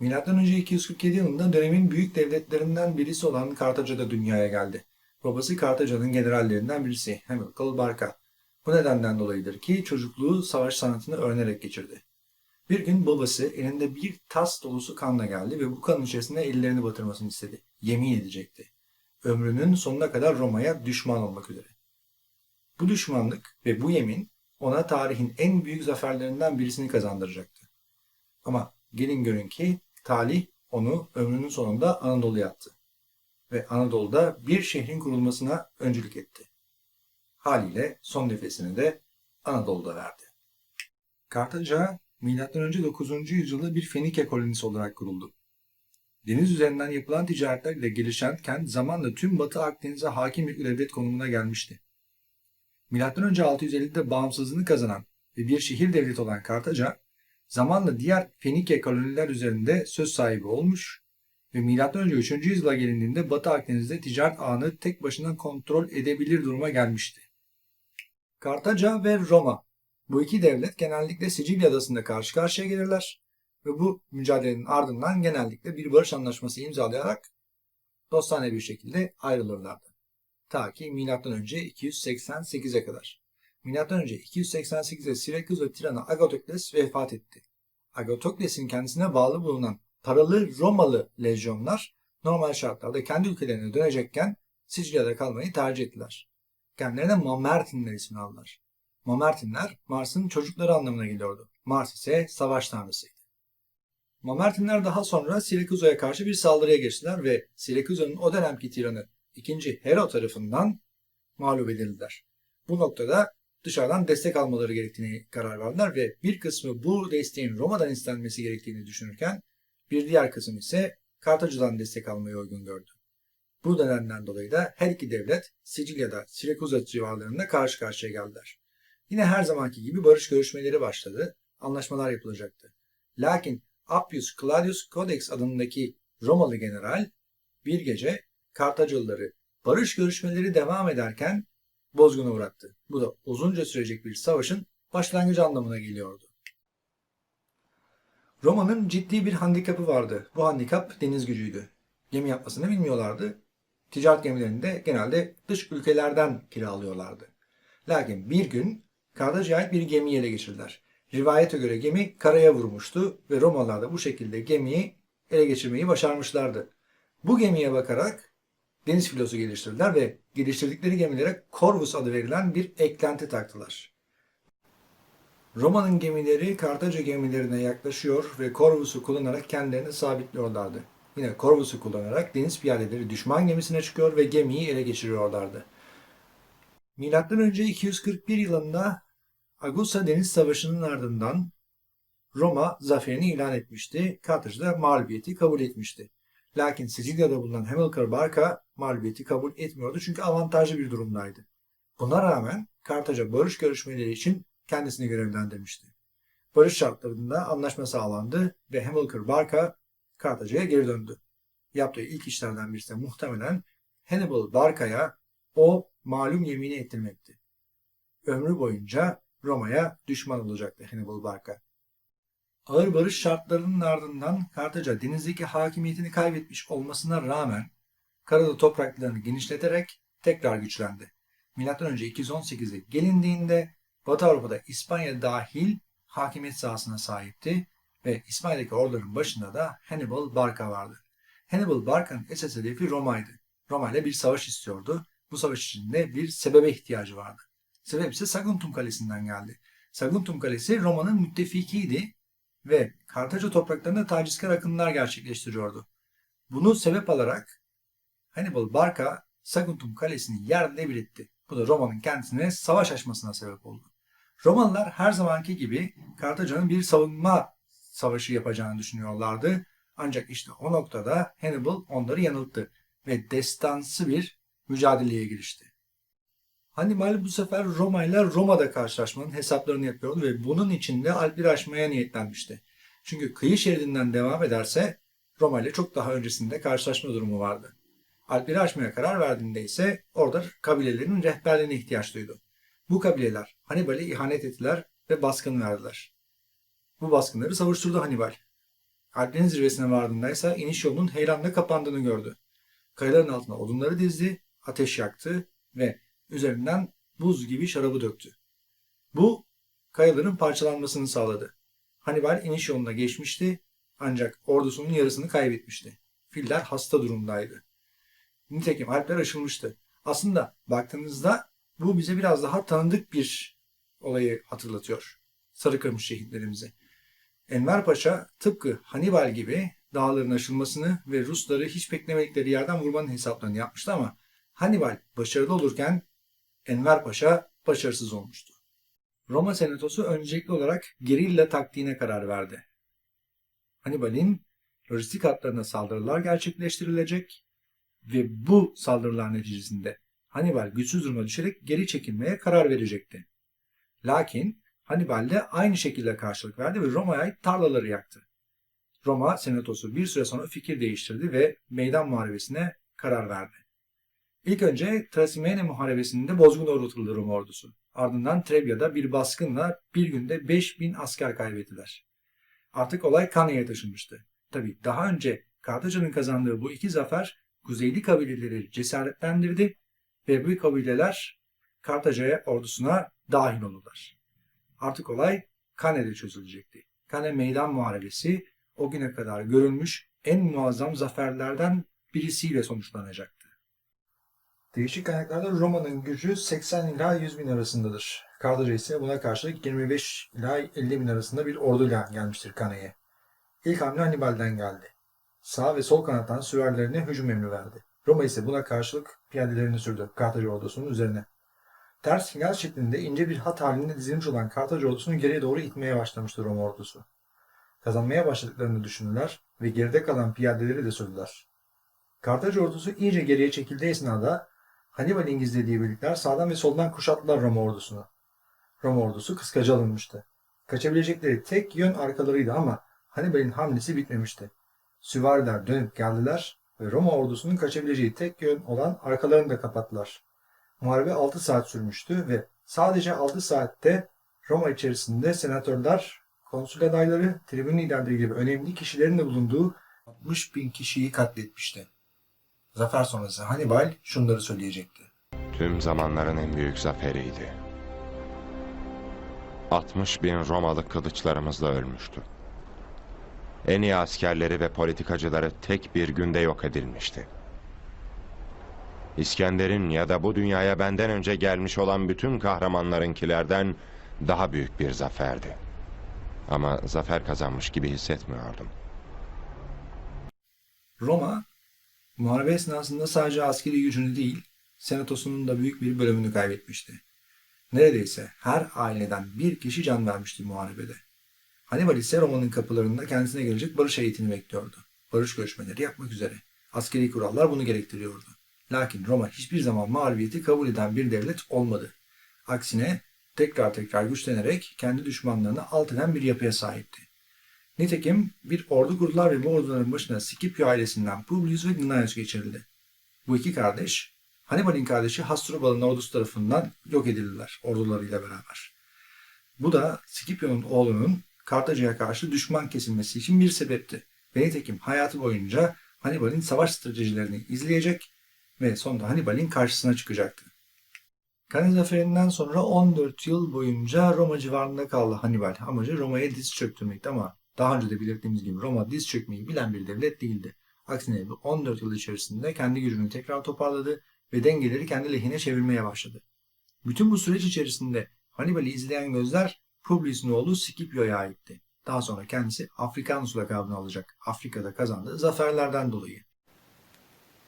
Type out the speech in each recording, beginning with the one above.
Önce 247 yılında dönemin büyük devletlerinden birisi olan Kartaca'da dünyaya geldi. Babası Kartaca'nın generallerinden birisi Hamilcar Barca. Bu nedenden dolayıdır ki çocukluğu savaş sanatını öğrenerek geçirdi. Bir gün babası elinde bir tas dolusu kanla geldi ve bu kanın içerisine ellerini batırmasını istedi. Yemin edecekti. Ömrünün sonuna kadar Roma'ya düşman olmak üzere. Bu düşmanlık ve bu yemin ona tarihin en büyük zaferlerinden birisini kazandıracaktı. Ama gelin görün ki talih onu ömrünün sonunda Anadolu'ya attı. Ve Anadolu'da bir şehrin kurulmasına öncülük etti. Haliyle son nefesini de Anadolu'da verdi. Kartaca, M.Ö. 9. yüzyılda bir Fenike kolonisi olarak kuruldu. Deniz üzerinden yapılan ticaretlerle gelişen kent zamanla tüm Batı Akdeniz'e hakim bir devlet konumuna gelmişti. M.Ö. 650'de bağımsızlığını kazanan ve bir şehir devleti olan Kartaca, zamanla diğer Fenike koloniler üzerinde söz sahibi olmuş ve M.Ö. 3. yüzyıla gelindiğinde Batı Akdeniz'de ticaret ağını tek başına kontrol edebilir duruma gelmişti. Kartaca ve Roma bu iki devlet genellikle Sicilya adasında karşı karşıya gelirler ve bu mücadelenin ardından genellikle bir barış anlaşması imzalayarak dostane bir şekilde ayrılırlardı. Ta ki M.Ö. 288'e kadar. M.Ö. 288'de Siraküz ve Tirana Agatokles vefat etti. Agatokles'in kendisine bağlı bulunan paralı Romalı lejyonlar normal şartlarda kendi ülkelerine dönecekken Sicilya'da kalmayı tercih ettiler. Kendilerine Mamertinler ismini aldılar. Mamertinler Mars'ın çocukları anlamına geliyordu. Mars ise savaş tanrısıydı. Mamertinler daha sonra Siraküza'ya karşı bir saldırıya geçtiler ve Siraküza'nın o dönemki tiranı 2. Hero tarafından mağlup edildiler. Bu noktada dışarıdan destek almaları gerektiğini karar verdiler ve bir kısmı bu desteğin Roma'dan istenmesi gerektiğini düşünürken bir diğer kısım ise Kartaca'dan destek almayı uygun gördü. Bu nedenden dolayı da her iki devlet Sicilya'da Sirakuza civarlarında karşı karşıya geldiler. Yine her zamanki gibi barış görüşmeleri başladı, anlaşmalar yapılacaktı. Lakin Appius Claudius Codex adındaki Romalı general bir gece Kartacalıları barış görüşmeleri devam ederken bozguna uğrattı. Bu da uzunca sürecek bir savaşın başlangıcı anlamına geliyordu. Roma'nın ciddi bir handikapı vardı. Bu handikap deniz gücüydü. Gemi yapmasını bilmiyorlardı. Ticaret gemilerini de genelde dış ülkelerden kiralıyorlardı. Lakin bir gün Kartaca'ya bir gemiyi ele geçirdiler. Rivayete göre gemi karaya vurmuştu ve Romalılar da bu şekilde gemiyi ele geçirmeyi başarmışlardı. Bu gemiye bakarak deniz filosu geliştirdiler ve geliştirdikleri gemilere Corvus adı verilen bir eklenti taktılar. Roma'nın gemileri Kartaca gemilerine yaklaşıyor ve Corvus'u kullanarak kendilerini sabitliyorlardı. Yine Corvus'u kullanarak deniz piyadeleri düşman gemisine çıkıyor ve gemiyi ele geçiriyorlardı. Milattan önce 241 yılında Agusa Deniz Savaşı'nın ardından Roma zaferini ilan etmişti. Kartaca da mağlubiyeti kabul etmişti. Lakin Sicilya'da bulunan Hamilcar Barca mağlubiyeti kabul etmiyordu çünkü avantajlı bir durumdaydı. Buna rağmen Kartaca barış görüşmeleri için kendisini görevlendirmişti. Barış şartlarında anlaşma sağlandı ve Hamilcar Barca Kartaca'ya geri döndü. Yaptığı ilk işlerden birisi muhtemelen Hannibal Barca'ya o malum yemini ettirmekti. Ömrü boyunca Roma'ya düşman olacaktı Hannibal Barca. Ağır barış şartlarının ardından Kartaca denizdeki hakimiyetini kaybetmiş olmasına rağmen karada topraklarını genişleterek tekrar güçlendi. Önce 218'e gelindiğinde Batı Avrupa'da İspanya dahil hakimiyet sahasına sahipti ve İspanya'daki orduların başında da Hannibal Barca vardı. Hannibal Barca'nın esas hedefi Roma'ydı. Roma ile bir savaş istiyordu. Bu savaş için de bir sebebe ihtiyacı vardı. Sebep ise Saguntum Kalesi'nden geldi. Saguntum Kalesi Roma'nın müttefikiydi ve Kartaca topraklarında tacizkar akınlar gerçekleştiriyordu. Bunu sebep alarak Hannibal Barca Saguntum Kalesi'ni yerle bir etti. Bu da Roma'nın kendisine savaş açmasına sebep oldu. Romalılar her zamanki gibi Kartaca'nın bir savunma savaşı yapacağını düşünüyorlardı. Ancak işte o noktada Hannibal onları yanılttı ve destansı bir mücadeleye girişti. Hannibal bu sefer Roma ile Roma'da karşılaşmanın hesaplarını yapıyordu ve bunun için de Alpleri aşmaya niyetlenmişti. Çünkü kıyı şeridinden devam ederse Roma ile çok daha öncesinde karşılaşma durumu vardı. Alpleri aşmaya karar verdiğinde ise orada kabilelerin rehberliğine ihtiyaç duydu. Bu kabileler Hannibal'e ihanet ettiler ve baskın verdiler. Bu baskınları savuşturdu Hannibal. Alplerin zirvesine vardığında ise iniş yolunun heyelanla kapandığını gördü. Kayaların altına odunları dizdi, ateş yaktı ve üzerinden buz gibi şarabı döktü. Bu kayaların parçalanmasını sağladı. Hannibal iniş yoluna geçmişti ancak ordusunun yarısını kaybetmişti. Filler hasta durumdaydı. Nitekim Alpler aşılmıştı. Aslında baktığınızda bu bize biraz daha tanıdık bir olayı hatırlatıyor. Sarıkamış şehitlerimizi. Enver Paşa tıpkı Hannibal gibi dağların aşılmasını ve Rusları hiç beklemedikleri yerden vurmanın hesaplarını yapmıştı ama Hannibal başarılı olurken Enver Paşa başarısız olmuştu. Roma Senatosu öncelikli olarak gerilla taktiğine karar verdi. Hannibal'in lojistik hatlarına saldırılar gerçekleştirilecek ve bu saldırılar neticesinde Hannibal güçsüz duruma düşerek geri çekilmeye karar verecekti. Lakin Hannibal de aynı şekilde karşılık verdi ve Roma'ya tarlaları yaktı. Roma senatosu bir süre sonra fikir değiştirdi ve meydan muharebesine karar verdi. İlk önce Trasimene muharebesinde bozgun uğratıldı Roma ordusu. Ardından Trebia'da bir baskınla bir günde 5000 asker kaybettiler. Artık olay Kanya'ya taşınmıştı. Tabi daha önce Kartaca'nın kazandığı bu iki zafer kuzeyli kabileleri cesaretlendirdi ve bu kabileler Kartaca'ya ordusuna dahil oldular. Artık olay Kane'de çözülecekti. Kane meydan muharebesi o güne kadar görülmüş en muazzam zaferlerden birisiyle sonuçlanacaktı. Değişik kaynaklarda Roma'nın gücü 80 ila 100 bin arasındadır. Kartaca ise buna karşılık 25 ila 50 bin arasında bir orduyla gelmiştir Kane'ye. İlk hamle Hannibal'den geldi. Sağ ve sol kanattan süvarilerine hücum emri verdi. Roma ise buna karşılık piyadelerini sürdü Kartaca ordusunun üzerine. Ters hilal şeklinde ince bir hat halinde dizilmiş olan Kartaca ordusunu geriye doğru itmeye başlamıştı Roma ordusu. Kazanmaya başladıklarını düşündüler ve geride kalan piyadeleri de sürdüler. Kartaca ordusu iyice geriye çekildiği esnada Hannibal'in gizlediği birlikler sağdan ve soldan kuşattılar Roma ordusunu. Roma ordusu kıskaca alınmıştı. Kaçabilecekleri tek yön arkalarıydı ama Hannibal'in hamlesi bitmemişti. Süvariler dönüp geldiler ve Roma ordusunun kaçabileceği tek yön olan arkalarını da kapattılar. Muharebe 6 saat sürmüştü ve sadece 6 saatte Roma içerisinde senatörler, konsül adayları, tribün liderleri gibi önemli kişilerin de bulunduğu 60 bin kişiyi katletmişti. Zafer sonrası Hannibal şunları söyleyecekti. Tüm zamanların en büyük zaferiydi. 60 bin Romalı kılıçlarımızla ölmüştü. En iyi askerleri ve politikacıları tek bir günde yok edilmişti. İskender'in ya da bu dünyaya benden önce gelmiş olan bütün kahramanlarınkilerden daha büyük bir zaferdi. Ama zafer kazanmış gibi hissetmiyordum. Roma, muharebe esnasında sadece askeri gücünü değil, senatosunun da büyük bir bölümünü kaybetmişti. Neredeyse her aileden bir kişi can vermişti muharebede. Hannibal ise Roma'nın kapılarında kendisine gelecek barış heyetini bekliyordu. Barış görüşmeleri yapmak üzere. Askeri kurallar bunu gerektiriyordu. Lakin Roma hiçbir zaman mağlubiyeti kabul eden bir devlet olmadı. Aksine tekrar tekrar güçlenerek kendi düşmanlarını alt eden bir yapıya sahipti. Nitekim bir ordu kurdular ve bu orduların başına Scipio ailesinden Publius ve Gnaeus geçirildi. Bu iki kardeş, Hannibal'in kardeşi Hasdrubal'ın ordusu tarafından yok edildiler ordularıyla beraber. Bu da Scipio'nun oğlunun Kartaca'ya karşı düşman kesilmesi için bir sebepti. Ve nitekim hayatı boyunca Hannibal'in savaş stratejilerini izleyecek ve sonunda Hannibal'in karşısına çıkacaktı. Cannae zaferinden sonra 14 yıl boyunca Roma civarında kaldı Hannibal. Amacı Roma'ya diz çöktürmekti ama daha önce de belirttiğimiz gibi Roma diz çökmeyi bilen bir devlet değildi. Aksine bu 14 yıl içerisinde kendi gücünü tekrar toparladı ve dengeleri kendi lehine çevirmeye başladı. Bütün bu süreç içerisinde Hannibal'i izleyen gözler Publius'un oğlu Scipio'ya aitti. Daha sonra kendisi Afrikanus lakabını alacak Afrika'da kazandığı zaferlerden dolayı.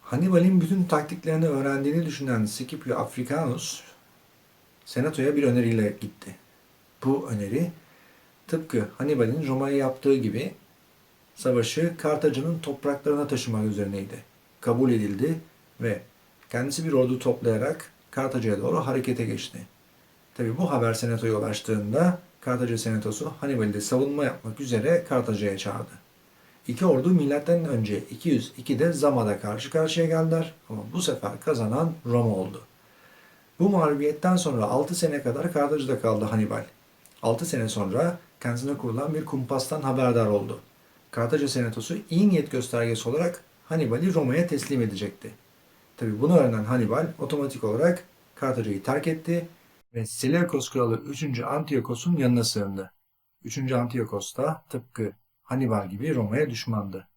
Hannibal'in bütün taktiklerini öğrendiğini düşünen Scipio Africanus senatoya bir öneriyle gitti. Bu öneri tıpkı Hannibal'in Roma'ya yaptığı gibi savaşı Kartaca'nın topraklarına taşımak üzerineydi. Kabul edildi ve kendisi bir ordu toplayarak Kartaca'ya doğru harekete geçti. Tabi bu haber senatoya ulaştığında Kartaca senatosu Hannibal'i savunma yapmak üzere Kartaca'ya çağırdı. İki ordu milattan önce 202'de Zama'da karşı karşıya geldiler ama bu sefer kazanan Roma oldu. Bu mağlubiyetten sonra 6 sene kadar Kartaca'da kaldı Hannibal. 6 sene sonra kendisine kurulan bir kumpastan haberdar oldu. Kartaca Senatosu iyi niyet göstergesi olarak Hannibal'i Roma'ya teslim edecekti. Tabi bunu öğrenen Hannibal otomatik olarak Kartaca'yı terk etti ve Seleukos kralı 3. Antiochos'un yanına sığındı. 3. Antiochos da tıpkı Hannibal gibi Roma'ya düşmandı.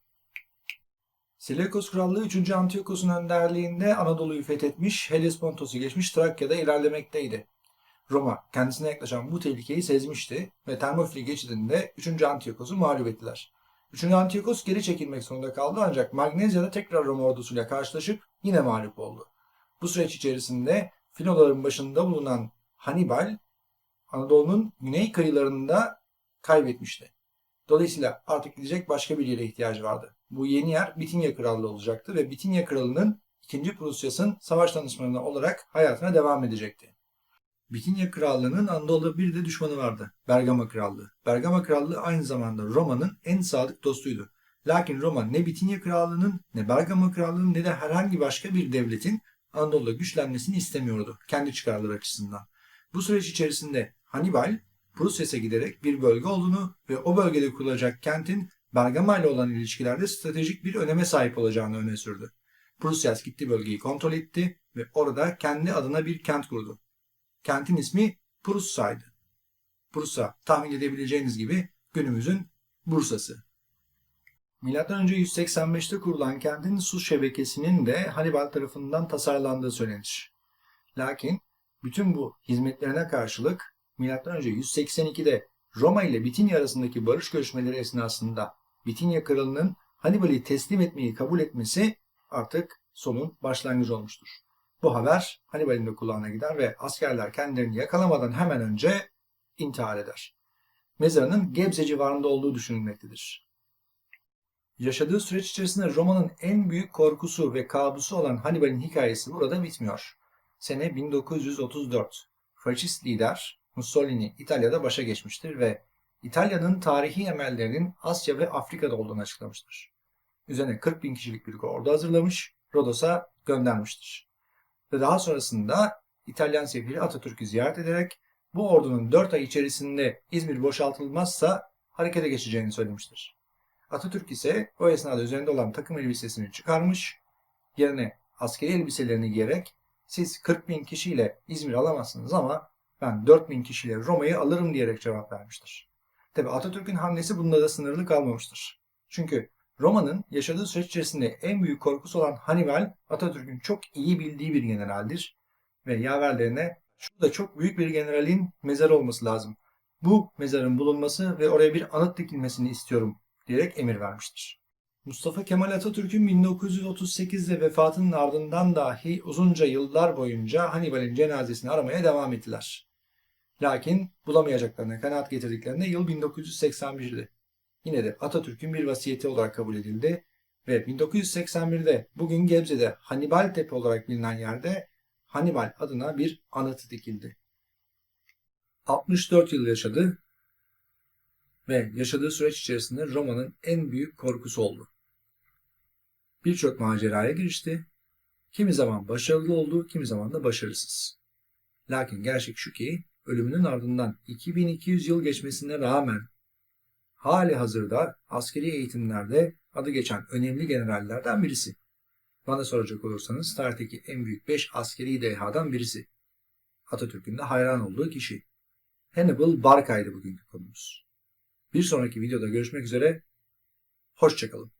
Seleukos Krallığı 3. Antiochos'un önderliğinde Anadolu'yu fethetmiş, Hellespontos'u geçmiş Trakya'da ilerlemekteydi. Roma kendisine yaklaşan bu tehlikeyi sezmişti ve Termopili geçidinde 3. Antiochos'u mağlup ettiler. 3. Antiochos geri çekilmek zorunda kaldı ancak Magnezya'da tekrar Roma ordusuyla karşılaşıp yine mağlup oldu. Bu süreç içerisinde Finoların başında bulunan Hannibal, Anadolu'nun güney kıyılarında kaybetmişti. Dolayısıyla artık gidecek başka bir yere ihtiyacı vardı. Bu yeni yer Bitinya Krallığı olacaktı ve Bitinya Kralı'nın 2. Prusyas'ın savaş danışmanı olarak hayatına devam edecekti. Bitinya Krallığı'nın Anadolu'da bir de düşmanı vardı. Bergama Krallığı. Bergama Krallığı aynı zamanda Roma'nın en sadık dostuydu. Lakin Roma ne Bitinya Krallığı'nın ne Bergama Krallığı'nın ne de herhangi başka bir devletin Anadolu'da güçlenmesini istemiyordu. Kendi çıkarları açısından. Bu süreç içerisinde Hannibal Prusyas'a giderek bir bölge olduğunu ve o bölgede kurulacak kentin Bergama ile olan ilişkilerde stratejik bir öneme sahip olacağını öne sürdü. Prusyas gitti bölgeyi kontrol etti ve orada kendi adına bir kent kurdu. Kentin ismi Prussa'ydı. Prussa tahmin edebileceğiniz gibi günümüzün Bursa'sı. Önce 185'te kurulan kentin su şebekesinin de Hannibal tarafından tasarlandığı söylenir. Lakin bütün bu hizmetlerine karşılık önce 182'de Roma ile Bitinya arasındaki barış görüşmeleri esnasında Bitinya kralının Hannibal'i teslim etmeyi kabul etmesi artık sonun başlangıcı olmuştur. Bu haber Hannibal'in de kulağına gider ve askerler kendilerini yakalamadan hemen önce intihar eder. Mezarının Gebze civarında olduğu düşünülmektedir. Yaşadığı süreç içerisinde Roma'nın en büyük korkusu ve kabusu olan Hannibal'in hikayesi burada bitmiyor. Sene 1934. Faşist lider Mussolini İtalya'da başa geçmiştir ve İtalya'nın tarihi emellerinin Asya ve Afrika'da olduğunu açıklamıştır. Üzerine 40 bin kişilik bir ordu hazırlamış, Rodos'a göndermiştir. Ve daha sonrasında İtalyan sefiri Atatürk'ü ziyaret ederek bu ordunun 4 ay içerisinde İzmir boşaltılmazsa harekete geçeceğini söylemiştir. Atatürk ise o esnada üzerinde olan takım elbisesini çıkarmış, yerine askeri elbiselerini giyerek siz 40 bin kişiyle İzmir alamazsınız ama ben 4 bin kişiyle Roma'yı alırım diyerek cevap vermiştir. Tabi Atatürk'ün hamlesi bunda da sınırlı kalmamıştır. Çünkü Roma'nın yaşadığı süreç içerisinde en büyük korkusu olan Hannibal, Atatürk'ün çok iyi bildiği bir generaldir. Ve yaverlerine şurada çok büyük bir generalin mezarı olması lazım. Bu mezarın bulunması ve oraya bir anıt dikilmesini istiyorum diyerek emir vermiştir. Mustafa Kemal Atatürk'ün 1938'de vefatının ardından dahi uzunca yıllar boyunca Hannibal'in cenazesini aramaya devam ettiler. Lakin bulamayacaklarına kanaat getirdiklerinde yıl 1981'di. Yine de Atatürk'ün bir vasiyeti olarak kabul edildi ve 1981'de bugün Gebze'de Hannibal Tepe olarak bilinen yerde Hannibal adına bir anıt dikildi. 64 yıl yaşadı ve yaşadığı süreç içerisinde Roma'nın en büyük korkusu oldu. Birçok maceraya girişti. Kimi zaman başarılı oldu, kimi zaman da başarısız. Lakin gerçek şu ki ölümünün ardından 2200 yıl geçmesine rağmen hali hazırda askeri eğitimlerde adı geçen önemli generallerden birisi. Bana soracak olursanız tarihteki en büyük 5 askeri dehadan birisi. Atatürk'ün de hayran olduğu kişi. Hannibal Barca'ydı bugünkü konumuz. Bir sonraki videoda görüşmek üzere. Hoşçakalın.